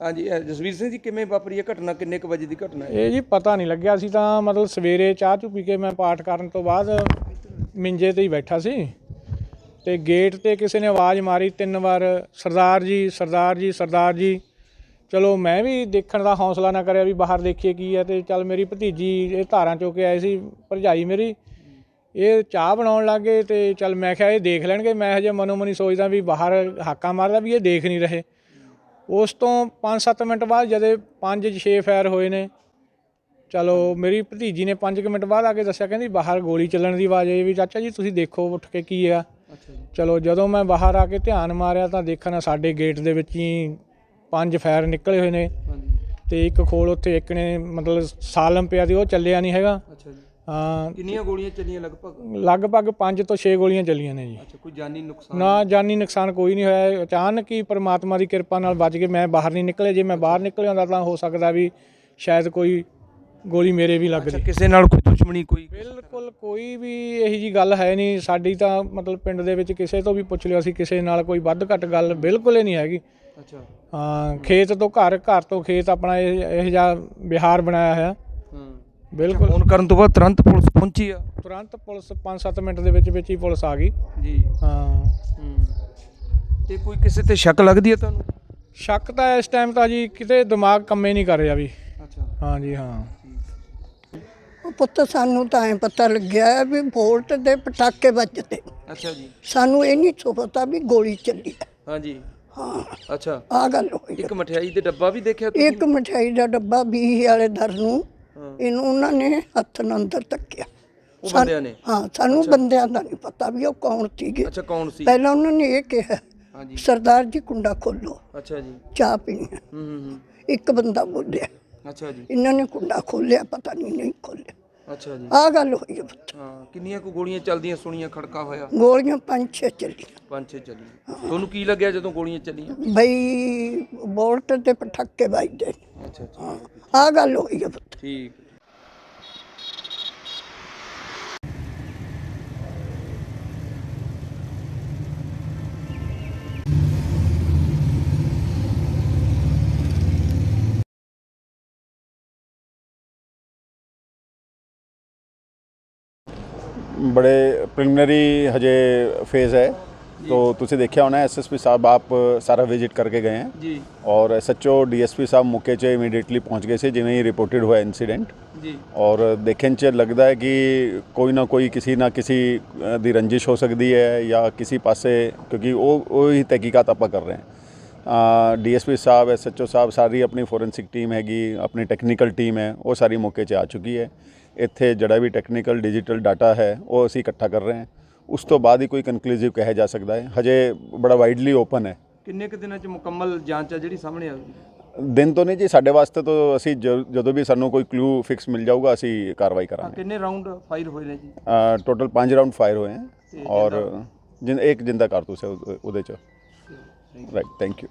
ਹਾਂਜੀ, ਇਹ ਜਸਵੀਰ ਸਿੰਘ ਜੀ, ਕਿਵੇਂ ਵਾਪਰੀ ਇਹ ਘਟਨਾ? ਕਿੰਨੇ ਕੁ ਵਜੇ ਦੀ ਘਟਨਾ ਹੈ? ਇਹ ਜੀ ਪਤਾ ਨਹੀਂ ਲੱਗਿਆ। ਸੀ ਤਾਂ ਮਤਲਬ ਸਵੇਰੇ ਚਾਹ ਚੁ ਪੀ ਕੇ ਮੈਂ ਪਾਠ ਕਰਨ ਤੋਂ ਬਾਅਦ ਮਿੰਜੇ ਤੇ ਹੀ ਬੈਠਾ ਸੀ ਤੇ ਗੇਟ ਤੇ ਕਿਸੇ ਨੇ ਆਵਾਜ਼ ਮਾਰੀ ਤਿੰਨ ਵਾਰ, ਸਰਦਾਰ ਜੀ ਸਰਦਾਰ ਜੀ ਸਰਦਾਰ ਜੀ। ਚਲੋ ਮੈਂ ਵੀ ਦੇਖਣ ਦਾ ਹੌਸਲਾ ਨਾ ਕਰਿਆ ਵੀ ਬਾਹਰ ਦੇਖੀਏ ਕੀ ਹੈ ਤੇ ਚੱਲ ਮੇਰੀ ਭਤੀਜੀ ਇਹ ਧਾਰਾਂ ਚੋ ਕੇ ਆਏ ਸੀ, ਭਰਜਾਈ ਮੇਰੀ। ਇਹ ਚਾਹ ਬਣਾਉਣ ਲੱਗੇ ਤੇ ਚੱਲ ਮੈਂ ਕਿਹਾ ਇਹ ਦੇਖ ਲੈਣਗੇ। ਮੈਂ ਹਜੇ ਮਨੋ ਮਨੀ ਸੋਚਦਾ ਵੀ ਬਾਹਰ ਹਾਕਾ ਮਾਰਦਾ ਵੀ ਇਹ ਦੇਖ ਨਹੀਂ ਰਹੇ। ਉਸ ਤੋਂ 5-7 ਮਿੰਟ ਬਾਅਦ ਜਦੇ 5-6 ਫਾਇਰ ਹੋਏ ਨੇ ਚਲੋ ਮੇਰੀ ਭਤੀਜੀ ਨੇ 5 ਮਿੰਟ ਬਾਅਦ ਆ ਕੇ ਦੱਸਿਆ ਕਹਿੰਦੀ ਬਾਹਰ ਗੋਲੀ ਚੱਲਣ ਦੀ ਆਵਾਜ਼ ਆਈ ਵੀ ਚਾਚਾ ਜੀ ਤੁਸੀਂ ਦੇਖੋ ਉੱਠ ਕੇ ਕੀ ਆ। ਚਲੋ ਜਦੋਂ ਮੈਂ ਬਾਹਰ ਆ ਕੇ ਧਿਆਨ ਮਾਰਿਆ ਤਾਂ ਦੇਖਣਾ ਸਾਡੇ ਗੇਟ ਦੇ ਵਿੱਚ ਹੀ ਪੰਜ ਫਾਇਰ ਨਿਕਲੇ ਹੋਏ ਨੇ ਤੇ ਇੱਕ ਖੋਲ ਉੱਥੇ ਇੱਕ ਨੇ ਮਤਲਬ ਸਾਲਮ ਪਿਆ ਦੀ ਉਹ ਚੱਲਿਆ ਨਹੀਂ ਹੈਗਾ। ਅੱਛਾ ਜੀ। ਕਿੰਨੀਆਂ ਗੋਲੀਆਂ ਚੱਲੀਆਂ ਲਗਭਗ? ਲਗਭਗ 5 ਤੋਂ 6 ਗੋਲੀਆਂ ਚੱਲੀਆਂ ਨੇ ਜੀ। ਅੱਛਾ ਕੋਈ ਜਾਨੀ ਨੁਕਸਾਨ? ਨਾ ਜਾਨੀ ਨੁਕਸਾਨ ਕੋਈ ਨਹੀਂ ਹੋਇਆ। ਅਚਾਨਕ ਹੀ ਪ੍ਰਮਾਤਮਾ ਦੀ ਕਿਰਪਾ ਨਾਲ ਬਚ ਗਏ ਮੈਂ ਬਾਹਰ ਨਹੀਂ ਨਿਕਲੇ ਜੇ ਮੈਂ ਬਾਹਰ ਨਿਕਲਿਆ ਹੁੰਦਾ ਤਾਂ ਹੋ ਸਕਦਾ ਵੀ ਸ਼ਾਇਦ ਕੋਈ ਗੋਲੀ ਮੇਰੇ ਵੀ ਲੱਗ ਅੱਛਾ ਜੇ। ਕਿਸੇ ਨਾਲ ਕੋਈ ਦੁਸ਼ਮਣੀ ਕੋਈ ਬਿਲਕੁਲ ਕੋਈ ਵੀ ਇਹੀ ਜੀ ਗੱਲ ਹੈ ਨਹੀਂ। ਸਾਡੀ ਤਾਂ ਮਤਲਬ ਪਿੰਡ ਦੇ ਵਿੱਚ ਕਿਸੇ ਤੋਂ ਵੀ ਪੁੱਛ ਲਿਓ। ਅਸੀਂ ਕਿਸੇ ਨਾਲ ਕੋਈ ਵੱਧ ਘੱਟ ਗੱਲ ਬਿਲਕੁਲ ਹੀ ਨਹੀਂ ਹੈਗੀ। ਅੱਛਾ। ਹਾਂ ਖੇਤ ਤੋਂ ਘਰ ਘਰ ਤੋਂ ਖੇਤ ਆਪਣਾ ਇਹ ਇਹ ਜਿਹਾ ਬਿਹਾਰ ਬਣਾਇਆ ਹੋਇਆ। ਬਿਲਕੁਲ। ਫੋਨ ਕਰਨ ਤੋਂ ਬਾਅਦ ਤੁਰੰਤ ਪੁਲਿਸ ਪਹੁੰਚੀ ਆ। ਤੁਰੰਤ ਪੁਲਿਸ 5-7 ਮਿੰਟ ਦੇ ਵਿੱਚ ਵਿੱਚ ਹੀ ਪੁਲਿਸ ਆ ਗਈ। ਜੀ। ਹਾਂ। ਹੂੰ। ਤੇ ਕੋਈ ਕਿਸੇ ਤੇ ਸ਼ੱਕ ਲੱਗਦੀ ਹੈ ਤੁਹਾਨੂੰ? ਸ਼ੱਕ ਤਾਂ ਇਸ ਟਾਈਮ ਤਾਂ ਜੀ ਕਿਤੇ ਦਿਮਾਗ ਕੰਮੇ ਨਹੀਂ ਕਰ ਰਿਹਾ ਵੀ। ਅੱਛਾ। ਹਾਂ ਜੀ ਹਾਂ। ਉਹ ਪੁੱਤ ਸਾਨੂੰ ਤਾਂ ਐ ਪਤਾ ਲੱਗਿਆ ਹੈ ਵੀ ਵੋਲਟ ਦੇ ਪਟਾਕੇ ਵੱਜਦੇ। ਅੱਛਾ ਜੀ। ਸਾਨੂੰ ਇਹ ਨਹੀਂ ਸੋ ਪਤਾ ਵੀ ਗੋਲੀ ਚੱਲੀ ਹੈ ਹਾਂਜੀ ਹਾਂ। ਅੱਛਾ। ਆ ਗੱਲ ਹੋਈ ਹੈ। ਇੱਕ ਮਠਿਆਈ ਦੇ ਡੱਬਾ ਵੀ ਦੇਖਿਆ ਤੁਸੀਂ? ਇੱਕ ਮਠਿਆਈ ਦਾ ਡੱਬਾ 20 ਵਾਲੇ ਦਰ ਨੂੰ। ਹਾਂ ਇਹਨੂੰ ਉਹਨਾਂ ਨੇ ਹੱਥ ਨਾਲ ਅੰਦਰ ਤੱਕਿਆ ਉਹ ਸਾਨ- ਬੰਦਿਆਂ ਨੇ? ਹਾਂ ਸਾਨੂੰ ਬੰਦਿਆਂ ਦਾ ਨਹੀਂ ਪਤਾ ਵੀ ਉਹ ਕੌਣ ਸੀਗੇ। ਅੱਛਾ ਕੌਣ ਸੀ? ਪਹਿਲਾਂ ਉਹਨਾਂ ਨੇ ਇਹ ਕਿਹਾ ਹਾਂਜੀ। ਸਰਦਾਰ ਜੀ ਕੁੰਡਾ ਖੋਲੋ। ਅੱਛਾ ਜੀ। ਚਾਹ ਪੀਣੀ। ਹੈ। ਹੂੰ ਹੂੰ ਹੂੰ। ਇੱਕ ਬੰਦਾ ਬੋਲਿਆ। ਅੱਛਾ ਜੀ। ਇਹਨਾਂ ਨੇ ਕੁੰਡਾ ਖੋਲਿਆ ਪਤਾ ਨਹੀਂ ਨਹੀਂ ਖੋਲਿਆ। ਅੱਛਾ ਜੀ। ਆ ਗੱਲ ਹੋਈ ਹੈ ਪੁੱਤ। ਹਾਂ ਕਿੰਨੀਆਂ ਕੁ ਗੋਲੀਆਂ ਚੱਲਦੀਆਂ ਸੁਣੀਆਂ ਖੜਕਾ ਹੋਇਆ? ਗੋਲੀਆਂ ਪੰਜ ਛੇ ਚੱਲੀਆਂ। ਪੰਜ ਛੇ ਚੱਲੀਆਂ। ਤੁਹਾਨੂੰ ਕੀ ਲੱਗਿਆ ਜਦੋਂ ਗੋਲੀਆਂ ਚੱਲੀਆਂ? ਬਈ ਵੋਲਟ ਤੇ ਪਟਾਕੇ ਵੱਜਦੇ। ਅੱਛਾ ਅੱਛਾ। ਆ ਗੱਲ ਹੋਈ ਹੈ ਪੁੱਤ। ਠੀਕ। ਬੜੇ ਪ੍ਰੀਲਿਮਿਨਰੀ ਹਜੇ ਫੇਜ਼ ਹੈ। तो ਤੁਸੀਂ ਦੇਖਿਆ ਹੋਣਾ ਐਸਐਸਪੀ ਸਾਹਿਬ ਆਪ ਸਾਰਾ ਵਿਜ਼ਿਟ ਕਰਕੇ ਗਏ हैं ਜੀ। ਔਰ ਐਸਐਚਓ ਡੀਐਸਪੀ ਸਾਹਿਬ ਮੌਕੇ 'ਚ ਇਮੀਡੀਏਟਲੀ ਪਹੁੰਚ ਗਏ ਸੀ ਜਿਵੇਂ ਹੀ ਰਿਪੋਰਟਡ ਹੋਇਆ ਇਨਸੀਡੈਂਟ ਜੀ। ਔਰ ਦੇਖਣ 'ਚ ਲੱਗਦਾ ਹੈ ਕਿ ਕੋਈ ਨਾ ਕੋਈ ਕਿਸੇ ਨਾ ਕਿਸੇ ਦੀ ਰੰਜਿਸ਼ ਹੋ ਸਕਦੀ ਹੈ ਜਾਂ ਕਿਸੇ ਪਾਸੇ ਕਿਉਂਕਿ ਉਹ ਉਹ ਹੀ ਤਹਿਕੀਕਾਤ ਆਪਾਂ ਕਰ ਰਹੇ ਹਾਂ। ਡੀਐਸਪੀ ਸਾਹਿਬ ਐਸਐਚਓ ਸਾਹਿਬ ਸਾਰੀ ਆਪਣੀ ਫੋਰੈਂਸਿਕ ਟੀਮ ਹੈਗੀ ਆਪਣੀ ਟੈਕਨੀਕਲ ਟੀਮ ਹੈ ਉਹ ਸਾਰੀ ਮੌਕੇ 'ਚ ਆ ਚੁੱਕੀ ਹੈ। ਇੱਥੇ ਜਿਹੜਾ ਵੀ ਟੈਕਨੀਕਲ ਡਿਜੀਟਲ ਡਾਟਾ ਹੈ ਉਹ ਅਸੀਂ ਇਕੱਠਾ ਕਰ ਰਹੇ ਹਾਂ। ਉਸ ਤੋਂ ਬਾਅਦ ਹੀ ਕੋਈ ਕਨਕਲੂਸਿਵ ਕਿਹਾ ਜਾ ਸਕਦਾ ਹੈ। ਹਜੇ ਬੜਾ ਵਾਈਡਲੀ ਓਪਨ ਹੈ। ਕਿੰਨੇ ਕੁ ਦਿਨਾਂ 'ਚ ਮੁਕੰਮਲ ਜਾਂਚ ਹੈ ਜਿਹੜੀ ਸਾਹਮਣੇ ਆਊਗੀ? ਦਿਨ ਤੋਂ ਨਹੀਂ ਜੀ ਸਾਡੇ ਵਾਸਤੇ ਤੋਂ ਅਸੀਂ ਜਦੋਂ ਵੀ ਸਾਨੂੰ ਕੋਈ ਕਲੂ ਫਿਕਸ ਮਿਲ ਜਾਊਗਾ ਅਸੀਂ ਕਾਰਵਾਈ ਕਰਾਂਗੇ। ਕਿੰਨੇ ਰਾਉਂਡ ਫਾਇਰ ਹੋਏ ਨੇ ਜੀ? ਟੋਟਲ 5 ਰਾਉਂਡ ਫਾਇਰ ਹੋਏ ਹਨ ਔਰ ਜਿੰਨ ਇੱਕ ਜਿੰਦਾ ਕਾਰਤੂਸ ਹੈ ਉਹਦੇ ਚ। Right, thank you.